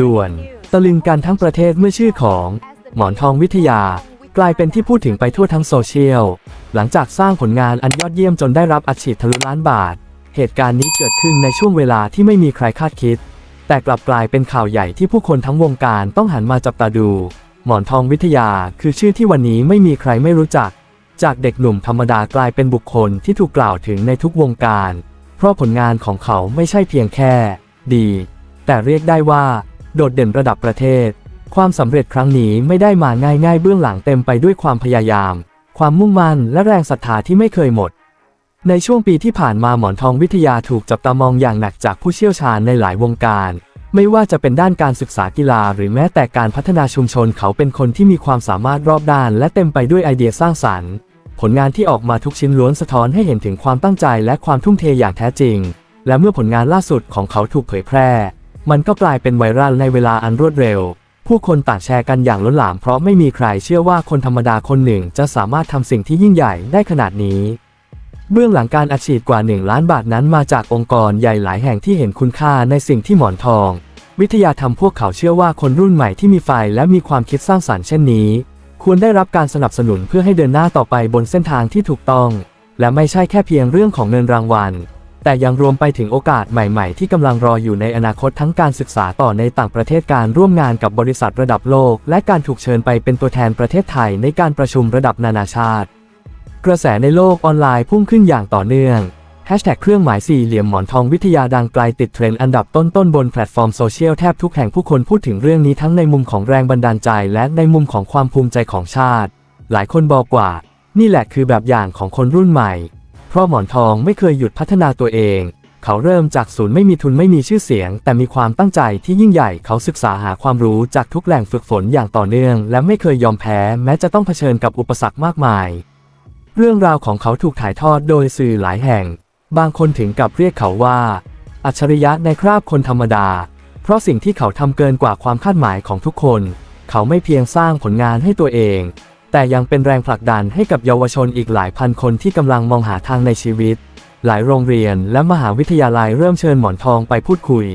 ด่วน ตะลึงกันทั้งประเทศเมื่อชื่อของ หมอนทองวิทยา กลายเป็นที่พูดถึงไปทั่วทั้งโซเชียล หลังจากสร้างผลงานอันยอดเยี่ยมจนได้รับอัดฉีดทะลุล้านบาท เหตุการณ์นี้เกิดขึ้นในช่วงเวลาที่ไม่มีใครคาดคิด แต่กลับกลายเป็นข่าวใหญ่ที่ผู้คนทั้งวงการต้องหันมาจับตาดู หมอนทองวิทยาคือชื่อที่วันนี้ไม่มีใครไม่รู้จัก จากเด็กหนุ่มธรรมดากลายเป็นบุคคลที่ถูกกล่าวถึงในทุกวงการ เพราะผลงานของเขาไม่ใช่เพียงแค่ ดี แต่เรียกได้ว่า โดดเด่นระดับประเทศ ความสำเร็จครั้งนี้ไม่ได้มาง่ายๆเบื้องหลังเต็มไปด้วยความพยายาม ความมุ่งมั่นและแรงศรัทธาที่ไม่เคยหมด ในช่วงปีที่ผ่านมาหมอนทองวิทยาถูกจับตามองอย่างหนักจากผู้เชี่ยวชาญในหลายวงการ ไม่ว่าจะเป็นด้านการศึกษากีฬา หรือแม้แต่การพัฒนาชุมชนเขาเป็นคนที่มีความสามารถรอบด้าน และเต็มไปด้วยไอเดียสร้างสรรค์ ผลงานที่ออกมาทุกชิ้นล้วนสะท้อนให้เห็นถึงความตั้งใจและความทุ่มเทอย่างแท้จริง และเมื่อผลงานล่าสุดของเขาถูกเผยแพร่ มันก็กลายเป็นไวรัลในเวลาอันรวดเร็ว ผู้คนต่างแชร์กันอย่างล้นหลามเพราะไม่มีใครเชื่อว่าคนธรรมดาคนหนึ่งจะสามารถทำสิ่งที่ยิ่งใหญ่ได้ขนาดนี้ เบื้องหลังการอัดฉีดกว่า 1 ล้านบาทนั้นมาจากองค์กรใหญ่หลายแห่งที่เห็นคุณค่าในสิ่งที่หมอนทอง วิทยาธรรมพวกเขาเชื่อว่าคนรุ่นใหม่ที่มีไฟและมีความคิดสร้างสรรค์เช่นนี้ ควรได้รับการสนับสนุนเพื่อให้เดินหน้าต่อไปบนเส้นทางที่ถูกต้อง และไม่ใช่แค่เพียงเรื่องของเงินรางวัล แต่ยังรวมไปถึงโอกาสใหม่ๆ ที่กำลังรออยู่ในอนาคตทั้งการศึกษาต่อในต่างประเทศการร่วมงานกับบริษัทระดับโลก และการถูกเชิญไปเป็นตัวแทนประเทศไทยในการประชุมระดับนานาชาติ กระแสในโลกออนไลน์พุ่งขึ้นอย่างต่อเนื่องแฮชแท็กเครื่องหมายสี่เหลี่ยมหมอนทองวิทยาดังไกลติดเทรนด์อันดับต้นๆบนแพลตฟอร์มโซเชียลแทบทุกแห่งผู้คนพูดถึงเรื่องนี้ทั้งในมุมของแรงบันดาลใจ และในมุมของความภูมิใจของชาติ หลายคนบอกว่า นี่แหละคือแบบอย่างของคนรุ่นใหม่ เพราะหมอนทองไม่เคยหยุดพัฒนาตัวเอง เขาเริ่มจากศูนย์ไม่มีทุนไม่มีชื่อเสียง แต่มีความตั้งใจที่ยิ่งใหญ่เขาศึกษาหาความรู้จากทุกแหล่งฝึกฝนอย่างต่อเนื่อง และไม่เคยยอมแพ้แม้จะต้องเผชิญกับอุปสรรคมากมาย เรื่องราวของเขาถูกถ่ายทอดโดยสื่อหลายแห่ง บางคนถึงกับเรียกเขาว่า อัจฉริยะในคราบคนธรรมดา เพราะสิ่งที่เขาทำเกินกว่าความคาดหมายของทุกคน เขาไม่เพียงสร้างผลงานให้ตัวเอง แต่ยังเป็นแรงผลักดันให้กับเยาวชนอีกหลายพันคนที่กำลังมองหาทางในชีวิต หลายโรงเรียนและมหาวิทยาลัยเริ่มเชิญหมอนทองไปพูดคุย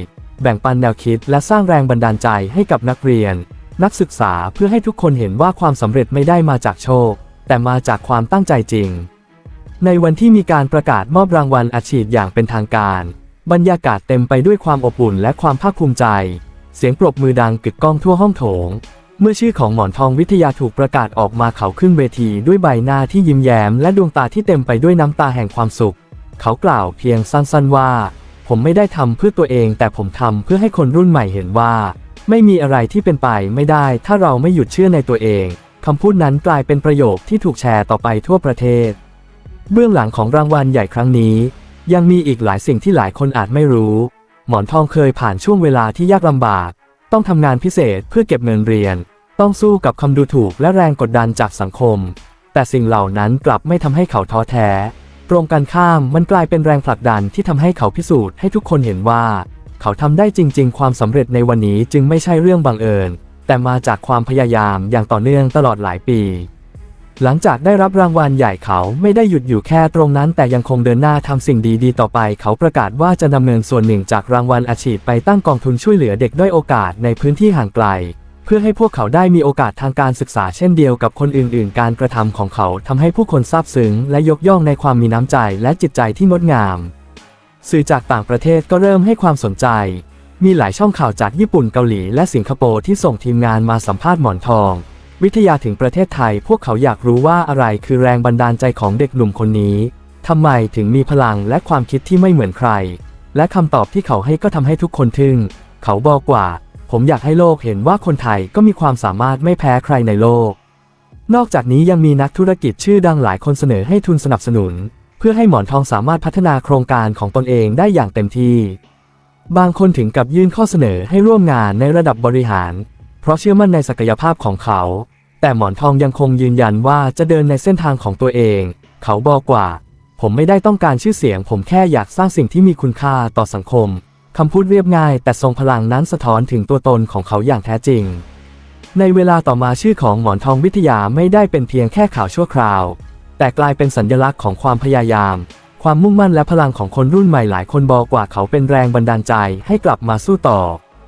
แบ่งปันแนวคิดและสร้างแรงบันดาลใจให้กับนักเรียน นักศึกษาเพื่อให้ทุกคนเห็นว่าความสำเร็จไม่ได้มาจากโชค แต่มาจากความตั้งใจจริง ในวันที่มีการประกาศมอบรางวัลอัดฉีดอย่างเป็นทางการ บรรยากาศเต็มไปด้วยความอบอุ่นและความภาคภูมิใจ เสียงปรบมือดังกึกก้องทั่วห้องโถง เมื่อชื่อของหมอนทองวิทยาถูกประกาศออกมาเขาขึ้นเวทีด้วยใบหน้าที่ยิ้มแย้มและดวงตาที่เต็มไปด้วยน้ำตาแห่งความสุข เขากล่าวเพียงสั้นๆว่า ผมไม่ได้ทำเพื่อตัวเองแต่ผมทำเพื่อให้คนรุ่นใหม่เห็นว่า ไม่มีอะไรที่เป็นไปไม่ได้ถ้าเราไม่หยุดเชื่อในตัวเองคำพูดนั้นกลายเป็นประโยคที่ถูกแชร์ต่อไปทั่วประเทศ เบื้องหลังของรางวัลใหญ่ครั้งนี้ ยังมีอีกหลายสิ่งที่หลายคนอาจไม่รู้ หมอนทองเคยผ่านช่วงเวลาที่ยากลำบาก ต้องทำงานพิเศษเพื่อเก็บเงินเรียน ต้องสู้กับคำดูถูกและแรงกดดันจากสังคม แต่สิ่งเหล่านั้นกลับไม่ทำให้เขาท้อแท้ ตรงกันข้ามมันกลายเป็นแรงผลักดันที่ทำให้เขาพิสูจน์ให้ทุกคนเห็นว่า เขาทำได้จริง ๆ ความสำเร็จในวันนี้จึงไม่ใช่เรื่องบังเอิญ แต่มาจากความพยายามอย่างต่อเนื่องตลอดหลายปี หลังจากได้รับรางวัลใหญ่เขาไม่ได้หยุดอยู่แค่ตรงนั้น แต่ยังคงเดินหน้าทำสิ่งดีๆ ต่อไป เขาประกาศว่าจะดำเนินส่วนหนึ่งจากรางวัลอาชีพไปตั้งกองทุนช่วยเหลือเด็กด้อยโอกาสในพื้นที่ห่างไกล เพื่อให้พวกเขาได้มีโอกาสทางการศึกษาเช่นเดียวกับคนอื่น ๆ การกระทำของเขาทำให้ผู้คนซาบซึ้งและยกย่องในความมีน้ำใจและจิตใจที่งดงาม สื่อจากต่างประเทศก็เริ่มให้ความสนใจ มีหลายช่องข่าวจากญี่ปุ่นเกาหลี และสิงคโปร์ที่ส่งทีมงานมาสัมภาษณ์หมอนทอง วิทยาถึงประเทศไทย พวกเขาอยากรู้ว่าอะไรคือแรงบันดาลใจของเด็กหนุ่มคนนี้ทำไมถึงมีพลังและความคิดที่ไม่เหมือนใคร และคำตอบที่เขาให้ก็ทำให้ทุกคนทึ่ง เขาบอกว่า ผมอยากให้โลกเห็นว่าคนไทยก็มีความสามารถไม่แพ้ใครในโลก นอกจากนี้ยังมีนักธุรกิจชื่อดังหลายคนเสนอให้ทุนสนับสนุน เพื่อให้หมอนทองสามารถพัฒนาโครงการของตนเองได้อย่างเต็มที่ บางคนถึงกับยื่นข้อเสนอให้ร่วมงานในระดับบริหาร ราะเชื่อมั่นในศักยภาพของเขา แต่หมอนทองยังคงยืนยันว่าจะเดินในเส้นทางของตัวเอง เขาบอกว่า ผมไม่ได้ต้องการชื่อเสียง ผมแค่อยากสร้างสิ่งที่มีคุณค่าต่อสังคมคำพูดเรียบง่าย แต่ทรงพลังนั้นสะท้อนถึงตัวตนของเขาอย่างแท้จริง ในเวลาต่อมาชื่อของหมอนทองวิทยาไม่ได้เป็นเพียงแค่ข่าวชั่วคราว แต่กลายเป็นสัญลักษณ์ของความพยายาม ความมุ่งมั่นและพลังของคนรุ่นใหม่หลายคนบอกว่าเขาเป็นแรงบันดาลใจให้กลับมาสู้ต่อ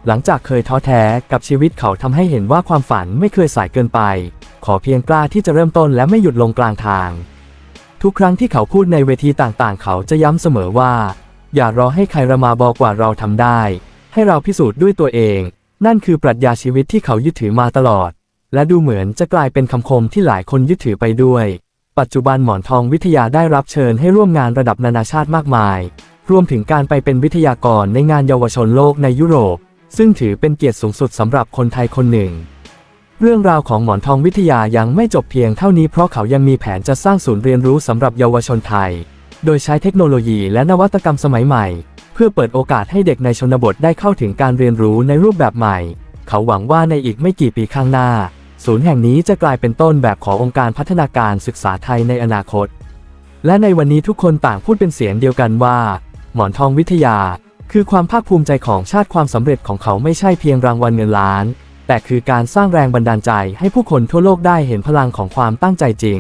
หลังจากเคยท้อแท้กับชีวิตเขาทำให้เห็นว่าความฝันไม่เคยสายเกินไป ขอเพียงกล้าที่จะเริ่มต้นและไม่หยุดลงกลางทาง ทุกครั้งที่เขาพูดในเวทีต่างๆ เขาจะย้ำเสมอว่า อย่ารอให้ใครระมาบอกว่าเราทำได้ ให้เราพิสูจน์ด้วยตัวเอง นั่นคือปรัชญาชีวิตที่เขายึดถือมาตลอด และดูเหมือนจะกลายเป็นคำคมที่หลายคนยึดถือไปด้วย ปัจจุบันหมอนทองวิทยาได้รับเชิญให้ร่วมงานระดับนานาชาติมากมาย รวมถึงการไปเป็นวิทยากรในงานเยาวชนโลกในยุโรป ซึ่งถือเป็นเกียรติสูงสุดสำหรับคนไทยคนหนึ่ง เรื่องราวของหมอนทองวิทยายังไม่จบเพียงเท่านี้เพราะเขายังมีแผนจะสร้างศูนย์เรียนรู้สำหรับเยาวชนไทย โดยใช้เทคโนโลยีและนวัตกรรมสมัยใหม่ เพื่อเปิดโอกาสให้เด็กในชนบทได้เข้าถึงการเรียนรู้ในรูปแบบใหม่ เขาหวังว่าในอีกไม่กี่ปีข้างหน้า ศูนย์แห่งนี้จะกลายเป็นต้นแบบขององค์การพัฒนาการศึกษาไทยในอนาคต และในวันนี้ทุกคนต่างพูดเป็นเสียงเดียวกันว่า หมอนทองวิทยา คือความภาคภูมิใจของชาติความสำเร็จของเขาไม่ใช่เพียงรางวัลเงินล้าน แต่คือการสร้างแรงบันดาลใจให้ผู้คนทั่วโลกได้เห็นพลังของความตั้งใจจริง